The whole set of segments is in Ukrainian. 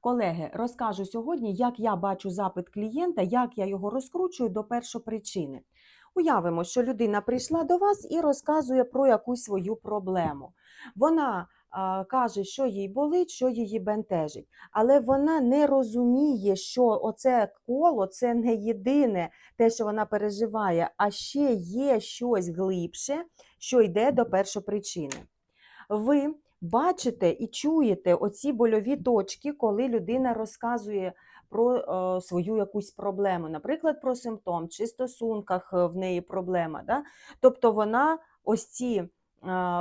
Колеги, розкажу сьогодні, як я бачу запит клієнта, як я його розкручую до першопричини. Уявимо, що людина прийшла до вас і розказує про якусь свою проблему. Вона каже, що їй болить, що її бентежить, але вона не розуміє, що оце коло це не єдине те, що вона переживає, а ще є щось глибше, що йде до першопричини. Ви бачите і чуєте оці больові точки, коли людина розказує про е, свою якусь проблему, наприклад, про симптом чи стосунках е, в неї проблема. Да? Тобто вона ось ці е,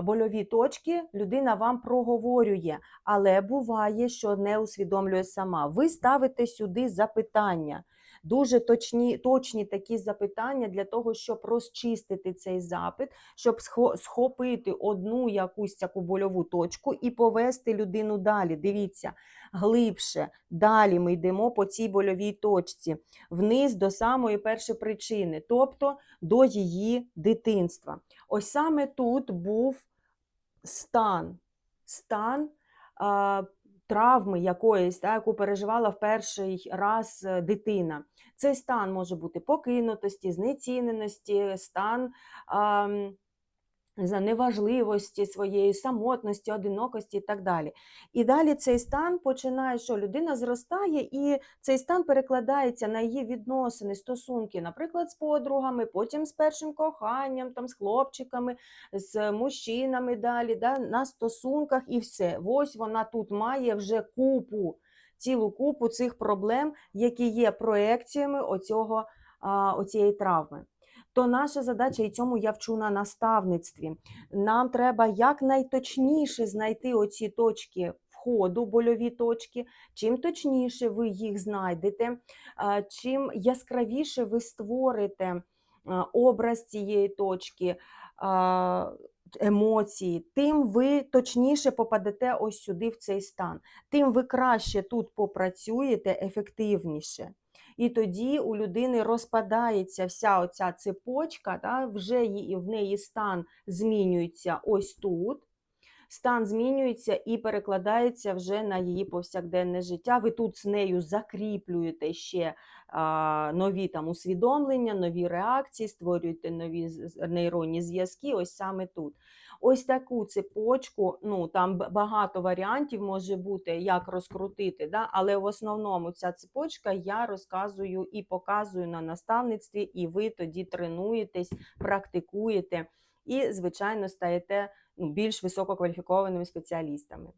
больові точки людина вам проговорює, але буває, що не усвідомлює сама. Ви ставите сюди запитання. Дуже точні, точні такі запитання для того, щоб розчистити цей запит, щоб схопити одну якусь таку больову точку і повести людину далі. Дивіться, глибше. Далі ми йдемо по цій больовій точці, вниз до самої першої причини, тобто до її дитинства. Ось саме тут був стан, стан травми якоїсь, та, яку переживала в перший раз е, дитина. Цей стан може бути покинутості, знеціненості, стан. А, знаю, неважливості своєї, самотності, одинокості і так далі. І далі цей стан починає, що людина зростає, і цей стан перекладається на її відносини, стосунки, наприклад, з подругами, потім з першим коханням, там, з хлопчиками, з мужчинами далі, да, на стосунках і все. Ось вона тут має вже купу, цілу купу цих проблем, які є проекціями оцього, оцієї травми то наша задача, і цьому я вчу на наставництві. Нам треба якнайточніше знайти оці точки входу, больові точки. Чим точніше ви їх знайдете, чим яскравіше ви створите образ цієї точки. Емоції, тим ви точніше попадете ось сюди в цей стан, тим ви краще тут попрацюєте ефективніше. І тоді у людини розпадається вся оця цепочка, да, вже її, в неї стан змінюється ось тут. Стан змінюється і перекладається вже на її повсякденне життя. Ви тут з нею закріплюєте ще а, нові там усвідомлення, нові реакції, створюєте нові нейронні зв'язки. Ось саме тут. Ось таку цепочку, ну там багато варіантів може бути, як розкрутити, да? але в основному ця цепочка я розказую і показую на наставництві, і ви тоді тренуєтесь, практикуєте і, звичайно, стаєте ну, більш висококваліфікованими спеціалістами.